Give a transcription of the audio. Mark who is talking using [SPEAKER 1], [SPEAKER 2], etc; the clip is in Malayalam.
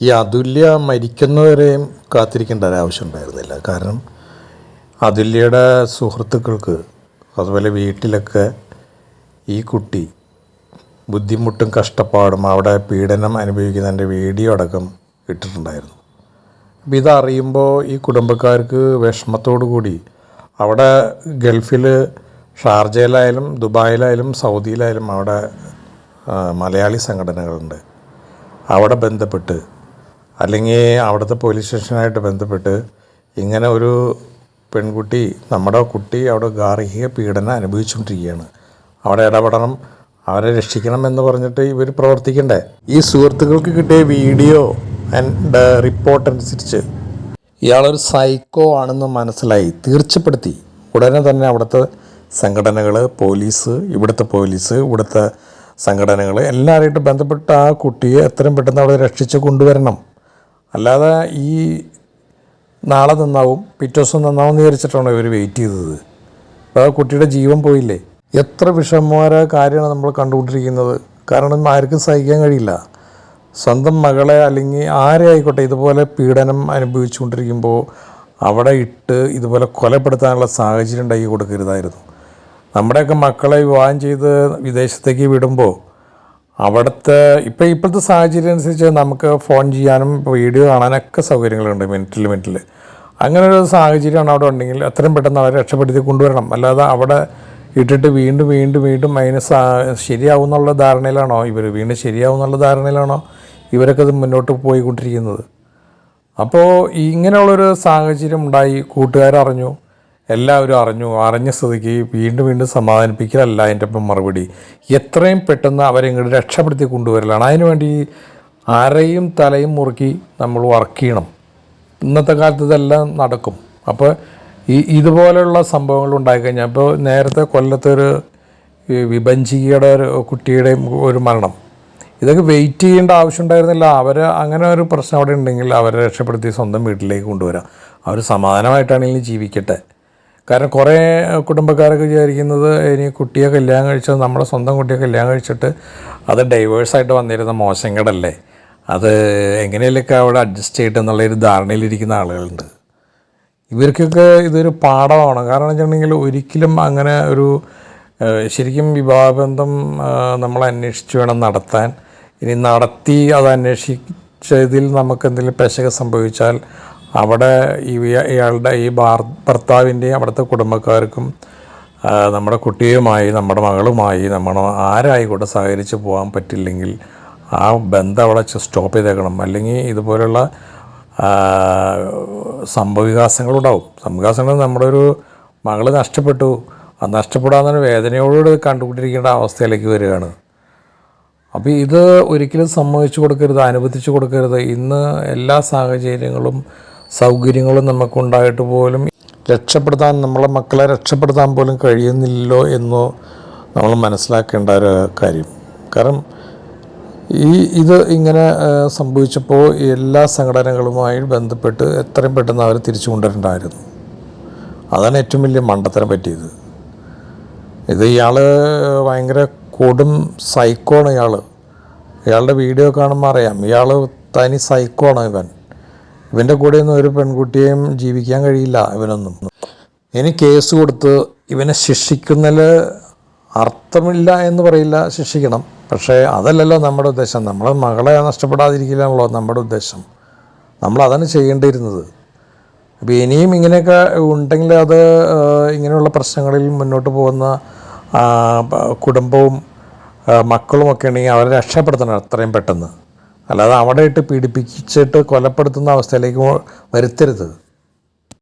[SPEAKER 1] ഈ അതുല്യ മരിക്കുന്നവരെയും കാത്തിരിക്കേണ്ട ഒരാവശ്യം ഉണ്ടായിരുന്നില്ല. കാരണം അതുല്യയുടെ സുഹൃത്തുക്കൾക്ക് അതുപോലെ വീട്ടിലൊക്കെ ഈ കുട്ടി ബുദ്ധിമുട്ടും കഷ്ടപ്പാടും അവിടെ പീഡനം അനുഭവിക്കുന്നതിന്റെ വീഡിയോ അടക്കം ഇട്ടിട്ടുണ്ടായിരുന്നു. അപ്പോൾ ഇതറിയുമ്പോൾ ഈ കുടുംബക്കാർക്ക് വിഷമത്തോടു കൂടി അവിടെ ഗൾഫിൽ ഷാർജയിലായാലും ദുബായിലായാലും സൗദിയിലായാലും അവിടെ മലയാളി സംഘടനകളുണ്ട്. അവിടെ ബന്ധപ്പെട്ട് അല്ലെങ്കിൽ അവിടുത്തെ പോലീസ് സ്റ്റേഷനായിട്ട് ബന്ധപ്പെട്ട് ഇങ്ങനെ ഒരു പെൺകുട്ടി നമ്മുടെ കുട്ടി അവിടെ ഗാർഹിക പീഡനം അനുഭവിച്ചുകൊണ്ടിരിക്കുകയാണ്. അവിടെ ഇടപെടണം അവരെ രക്ഷിക്കണം എന്ന് പറഞ്ഞിട്ട് ഇവർ പ്രവർത്തിക്കണ്ടേ? ഈ സുഹൃത്തുക്കൾക്ക് കിട്ടിയ വീഡിയോ ആൻഡ് റിപ്പോർട്ട് അനുസരിച്ച് ഇയാളൊരു സൈക്കോ ആണെന്ന് മനസ്സിലായി തീർച്ചപ്പെടുത്തി. ഉടനെ തന്നെ അവിടുത്തെ സംഘടനകൾ പോലീസ് ഇവിടുത്തെ പോലീസ് ഇവിടുത്തെ സംഘടനകൾ എല്ലാവരുമായിട്ട് ബന്ധപ്പെട്ട ആ കുട്ടിയെ എത്രയും പെട്ടെന്ന് അവിടെ രക്ഷിച്ച് കൊണ്ടുവരണം. അല്ലാതെ ഈ നാളെ നന്നാവും പിറ്റേ ദിവസം നന്നാവും വിചാരിച്ചിട്ടാണ് ഇവർ വെയിറ്റ് ചെയ്തത്. അപ്പോൾ ആ കുട്ടിയുടെ ജീവൻ പോയില്ലേ? എത്ര വിഷമകരമായ കാര്യമാണ് നമ്മൾ കണ്ടുകൊണ്ടിരിക്കുന്നത്. കാരണം ആർക്കും സഹിക്കാൻ കഴിയില്ല. സ്വന്തം മകളെ അല്ലെങ്കിൽ ആരെ ആയിക്കോട്ടെ ഇതുപോലെ പീഡനം അനുഭവിച്ചുകൊണ്ടിരിക്കുമ്പോൾ അവിടെ ഇട്ട് ഇതുപോലെ കൊലപ്പെടുത്താനുള്ള സാഹചര്യം ഉണ്ടാക്കി കൊടുക്കരുതായിരുന്നു. നമ്മുടെയൊക്കെ മക്കളെ വിവാഹം ചെയ്ത് വിദേശത്തേക്ക് വിടുമ്പോൾ അവിടുത്തെ ഇപ്പം ഇപ്പോഴത്തെ സാഹചര്യം അനുസരിച്ച് നമുക്ക് ഫോൺ ചെയ്യാനും വീഡിയോ കാണാനൊക്കെ സൗകര്യങ്ങളുണ്ട് മിനിറ്റിൽ മിനിറ്റിൽ അങ്ങനെ ഒരു സാഹചര്യമാണ് അവിടെ ഉണ്ടെങ്കിൽ എത്രയും പെട്ടെന്ന് അവരെ രക്ഷപ്പെടുത്തി കൊണ്ടുവരണം. അല്ലാതെ അവിടെ ഇട്ടിട്ട് വീണ്ടും വീണ്ടും വീണ്ടും അതിന് ശരിയാവും എന്നുള്ള ധാരണയിലാണോ ഇവർ വീണ്ടും ശരിയാവും എന്നുള്ള ധാരണയിലാണോ ഇവരൊക്കെ ഇത് മുന്നോട്ട് പോയിക്കൊണ്ടിരിക്കുന്നത്? അപ്പോൾ ഇങ്ങനെയുള്ളൊരു സാഹചര്യം ഉണ്ടായി. കൂട്ടുകാരറിഞ്ഞു. എല്ലാവരും അറിഞ്ഞു അറിഞ്ഞ സ്ഥിതിക്ക് വീണ്ടും വീണ്ടും സമാധാനിപ്പിക്കലല്ല അതിന്റെ ഒപ്പം മറുപടി. എത്രയും പെട്ടെന്ന് അവരെ ഇങ്ങോട്ട് രക്ഷപ്പെടുത്തി കൊണ്ടുവരലാണ്. അതിനുവേണ്ടി അരയും തലയും മുറുക്കി നമ്മൾ വർക്ക് ചെയ്യണം. ഇന്നത്തെ കാലത്ത് ഇതെല്ലാം നടക്കും. അപ്പോൾ ഈ ഇതുപോലെയുള്ള സംഭവങ്ങൾ ഉണ്ടായിക്കഴിഞ്ഞാൽ ഇപ്പോൾ നേരത്തെ കൊല്ലത്തെ ഒരു വിഭഞ്ചികയുടെ ഒരു കുട്ടിയുടെയും ഒരു മരണം. ഇതൊക്കെ വെയിറ്റ് ചെയ്യേണ്ട ആവശ്യം ഉണ്ടായിരുന്നില്ല. അവർ അങ്ങനെ ഒരു പ്രശ്നം അവിടെ ഉണ്ടെങ്കിൽ അവരെ രക്ഷപ്പെടുത്തി സ്വന്തം വീട്ടിലേക്ക് കൊണ്ടുവരാം. അവർ സമാധാനമായിട്ടാണെങ്കിലും ജീവിക്കട്ടെ. കാരണം കുറേ കുടുംബക്കാരൊക്കെ വിചാരിക്കുന്നത് ഇനി കുട്ടിയെ കല്യാണം കഴിച്ചത് നമ്മുടെ സ്വന്തം കുട്ടിയെ കല്യാണം കഴിച്ചിട്ട് അത് ഡൈവേഴ്സായിട്ട് വന്നിരുന്ന മോശം കടല്ലേ അത് എങ്ങനെയൊക്കെ അവിടെ അഡ്ജസ്റ്റ് ചെയ്തിട്ട് എന്നുള്ളൊരു ധാരണയിലിരിക്കുന്ന ആളുകളുണ്ട്. ഇവർക്കൊക്കെ ഇതൊരു പാഠമാണ്. കാരണം വെച്ചിട്ടുണ്ടെങ്കിൽ ഒരിക്കലും അങ്ങനെ ഒരു ശരിക്കും വിവാഹബന്ധം ബന്ധം നമ്മൾ അന്വേഷിച്ച് വേണം നടത്താൻ. ഇനി നടത്തി അത് അന്വേഷിച്ചതിൽ നമുക്ക് എന്തെങ്കിലും പെശക സംഭവിച്ചാൽ അവിടെ ഈ ഇയ- ഇയാളുടെ ഈ ഭാർ- ഭർത്താവിന്റെയും അവിടുത്തെ കുടുംബക്കാർക്കും നമ്മുടെ കുട്ടിയുമായി നമ്മുടെ മകളുമായി നമ്മൾ ആരായിക്കോട്ടെ സഹകരിച്ച് പോകാൻ പറ്റില്ലെങ്കിൽ ആ ബന്ധം അവിടെ സ്റ്റോപ്പ് ചെയ്തേക്കണം. അല്ലെങ്കിൽ ഇതുപോലുള്ള സംഭവവികാസങ്ങളുണ്ടാവും സംഭവവികാസങ്ങൾ നമ്മുടെ ഒരു മകൾ നഷ്ടപ്പെട്ടു. ആ നഷ്ടപ്പെടാവുന്ന വേദനയോട് കണ്ടുകൊണ്ടിരിക്കേണ്ട അവസ്ഥയിലേക്ക് വരികയാണ്. അപ്പോൾ ഇത് ഒരിക്കലും സമ്മതിച്ചു കൊടുക്കരുത് അനുവദിച്ചു കൊടുക്കരുത്. ഇന്ന് എല്ലാ സാഹചര്യങ്ങളും സൗകര്യങ്ങളും നമുക്കുണ്ടായിട്ട് പോലും രക്ഷപ്പെടുത്താൻ നമ്മളെ മക്കളെ രക്ഷപ്പെടുത്താൻ പോലും കഴിയുന്നില്ലല്ലോ എന്നോ നമ്മൾ മനസ്സിലാക്കേണ്ട ഒരു കാര്യം. കാരണം ഈ ഇത് ഇങ്ങനെ സംഭവിച്ചപ്പോൾ എല്ലാ സംഘടനകളുമായി ബന്ധപ്പെട്ട് എത്രയും പെട്ടെന്ന് അവർ തിരിച്ചു കൊണ്ടുവരേണ്ടായിരുന്നു അതാണ് ഏറ്റവും വലിയ മണ്ടത്തരം പറ്റിയത്. ഇത് ഇയാൾ ഭയങ്കര കൊടും സൈക്കോണ് ഇയാൾ ഇയാളുടെ വീഡിയോ കാണുമ്പോൾ അറിയാം ഇയാൾ തനി സൈക്കോണ് ഇവൻ. ഇവന്റെ കൂടെയൊന്നും ഒരു പെൺകുട്ടിയെയും ജീവിക്കാൻ കഴിയില്ല ഇവനൊന്നും. ഇനി കേസ് കൊടുത്ത് ഇവനെ ശിക്ഷിക്കുന്നതിൽ അർത്ഥമില്ല എന്ന് പറയില്ല ശിക്ഷിക്കണം. പക്ഷേ അതല്ലല്ലോ നമ്മുടെ ഉദ്ദേശം. നമ്മളെ മകളെ നഷ്ടപ്പെടാതിരിക്കില്ലാണല്ലോ നമ്മുടെ ഉദ്ദേശം. നമ്മൾ അതാണ് ചെയ്യേണ്ടിയിരുന്നത്. അപ്പോൾ ഇനിയും ഇങ്ങനെയൊക്കെ ഉണ്ടെങ്കിൽ അത് ഇങ്ങനെയുള്ള പ്രശ്നങ്ങളിൽ മുന്നോട്ട് പോകുന്ന കുടുംബവും മക്കളും മക്കളുമൊക്കെ ഉണ്ടെങ്കിൽ അവരെ രക്ഷപ്പെടുത്തണം എത്രയും പെട്ടെന്ന്. അല്ലാതെ അവിടെ ഇട്ട് പീഡിപ്പിച്ചിട്ട് കൊലപ്പെടുത്തുന്ന അവസ്ഥയിലേക്ക് വരുത്തരുത്.